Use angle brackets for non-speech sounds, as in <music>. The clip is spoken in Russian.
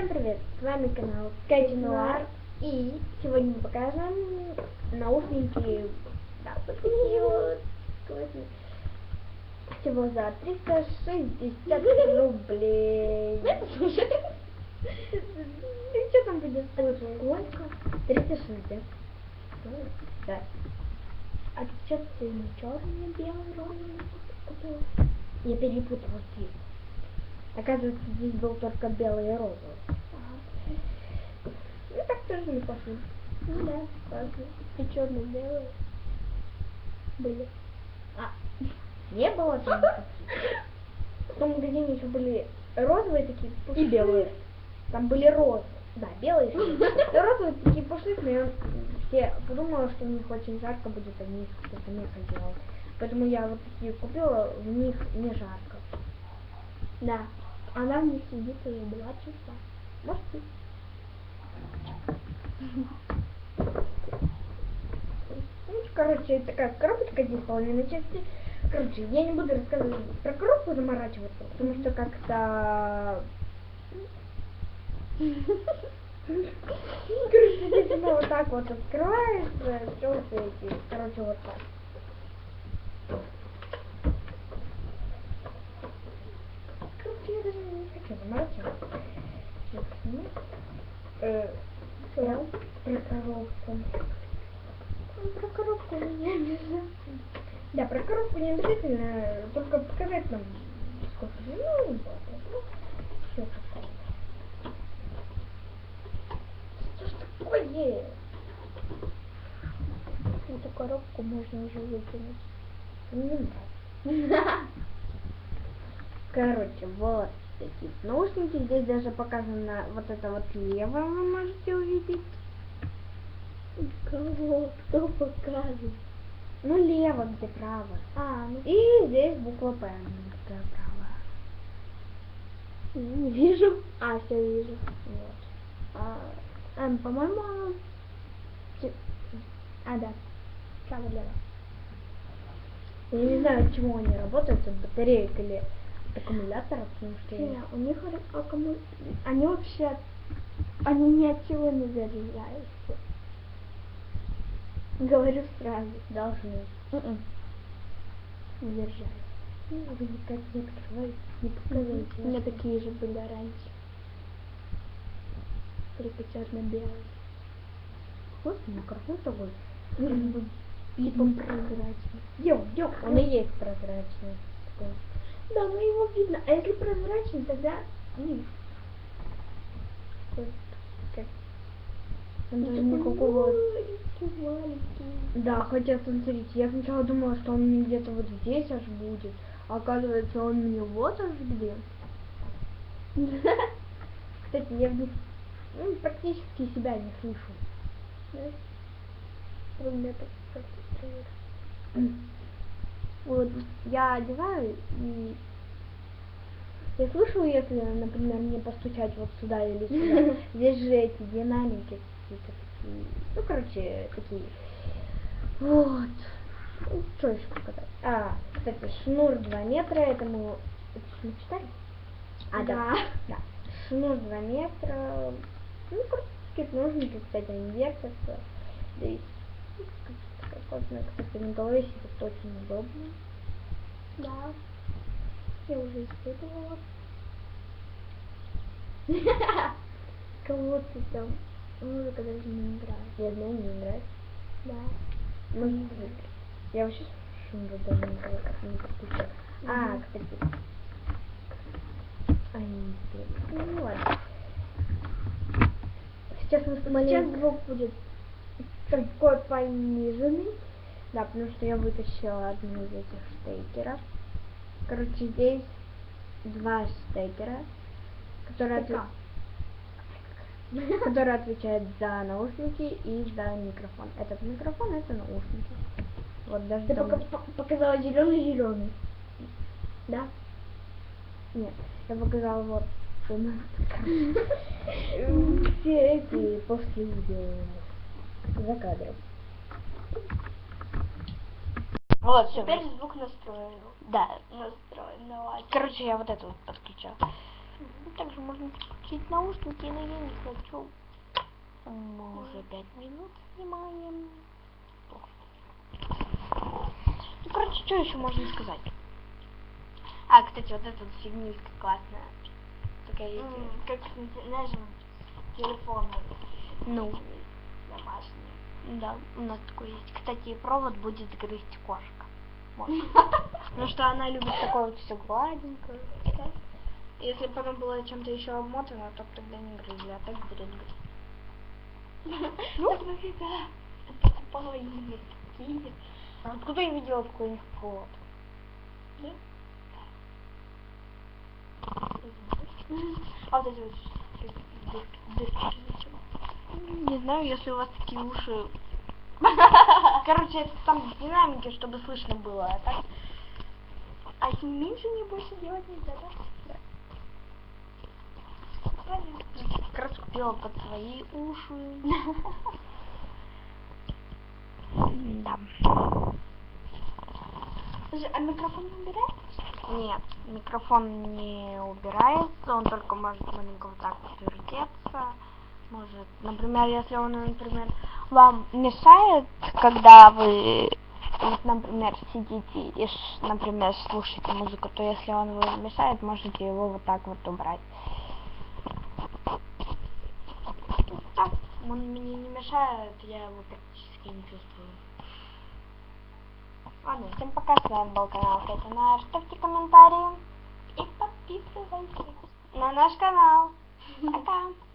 Всем привет! С вами канал Кэти Нуар. И сегодня мы покажем наушники. Да. Всего за 360 рублей. <laughs> Ты что там будешь слышать? Сколько? 360. Да. А что ты не черный, белый, розовый? Я перепутала цвет. Оказывается, здесь был только белый и розовый. Ну так тоже не похоже. Ну да, классно. И черно-белые были. А, не было там. В том магазине еще были розовые такие пушистые. И белые. Там были розовые. Да, белые. <laughs> Но розовые такие пушистые. и Все подумала, что в них очень жарко будет, они из какого-то меха делают. Поэтому я вот такие купила, в них не жарко. Да. Она них сидит уже два часа. Может быть. Ну, короче, такая коробочка здесь половина части. Короче, я не буду рассказывать про коробку заморачиваться, потому что как-то... Короче, здесь она вот так вот открывается, все вот эти, короче, вот так. Короче, я даже Сейчас сниму. Э, про про коробку. Ну, Про коробку не обязательно. Да, про коробку не обязательно, только показать нам, сколько же, ну, ну, все. Что ж такое? Эту коробку можно уже выкинуть. Не нравится. <laughs> Короче, вот такие наушники. Здесь даже показано вот это вот лево, вы можете увидеть. Кого? Кто показывает? Ну, лево, где право. А, ну И здесь буква П, где право. не вижу. А, все вижу. Вот. А, эм, по-моему, те- А, да. Право лево. Я не знаю, от чего они работают, от батареек или аккумулятора, потому что. Не, у них ра- аккуму- Они вообще... Они ни от чего не заряжаются. Говорю сразу. должны. М-м. Не заряжаются. Ну, Вы никак не открываете, не показываете. У меня такие же были раньше. Только черно-белые. Вот микрофон такой. Типа Типа прозрачный. Идем, идем. Он и есть прозрачный. такой. Да, но его видно. А если прозрачный, тогда... как- Он ну, даже никакого... Да, хотя, смотрите, я сначала думала, что он мне где-то вот здесь аж будет. А оказывается, он мне вот аж где. <laughs> Кстати, я в них ну, практически себя не слышу. Да? Как-то странно. <clears throat> Вот, я одеваю и я слышу, если, например, мне постучать вот сюда или <laughs> сюда. Здесь же эти динамики какие-то такие. Ну, короче, такие. Вот. Ну, Что еще показать? А, кстати, шнур 2 метра, это мы, это мы читали? А, да. да. Шнур 2 метра. Ну, короче, наушники, кстати, они вертятся. Здесь ну, классная, кстати, на голове сидит очень удобно. Да. Я уже испытывала. <laughs> Кого ты там? Музыка даже не играет. Я знаю, мне нравится. Да. Может быть. Я вообще шумру даже никогда как не подключила. А, кстати. Ай, блин. Ну ладно. Сейчас мы Сейчас Маленько. звук будет. Такой пониженный. Да, потому что я вытащила одну из этих штекеров. Короче, здесь два штекера, которые, отве- которые отвечают за наушники и за микрофон. Этот микрофон, это наушники. Вот даже Ты там- пока по- показала зеленый зеленый. Да? Нет, я показала вот <laughs> все эти после видео за кадром. Вот, все. Теперь звук настроен. Да. Настроен, давай. Короче, я вот эту вот подключала. Ну, Также можно включить наушники, но я не хочу. Мы уже пять минут снимаем. Плохо. Ну, короче, что еще можно сказать? А, кстати, вот эта вот фигнюшка классная. Такая. М, Как, знаешь, телефон Ну. Да, у нас такой есть. Кстати, провод будет грызть кошка. Может. <laughs> Потому что она любит такое вот все гладенькое. Если бы оно было чем-то еще обмотано, то тогда не грызли, а так будут грызть. Ну, нафига? Покупала именно такие. Откуда я видела такой у них провод? Да? А вот эти вот дырки? Не знаю, если у вас такие уши. <laughs> Короче, это там динамики, чтобы слышно было, а так... А если меньше мне больше делать нельзя, да? Да. Понятно. Как раз купила под свои уши. <laughs> Да. Слушай, а микрофон не убирает? Нет, микрофон не убирается, он только может маленько вот так вот вертеться. Может, например, если он, например, вам мешает, когда вы, вот, например, сидите и, например, слушаете музыку, то если он вам мешает, можете его вот так вот убрать. Так, он мне не мешает, я его практически не чувствую. Ладно, всем пока, с вами был канал Наш. Ставьте комментарии и подписывайтесь на наш канал. Пока!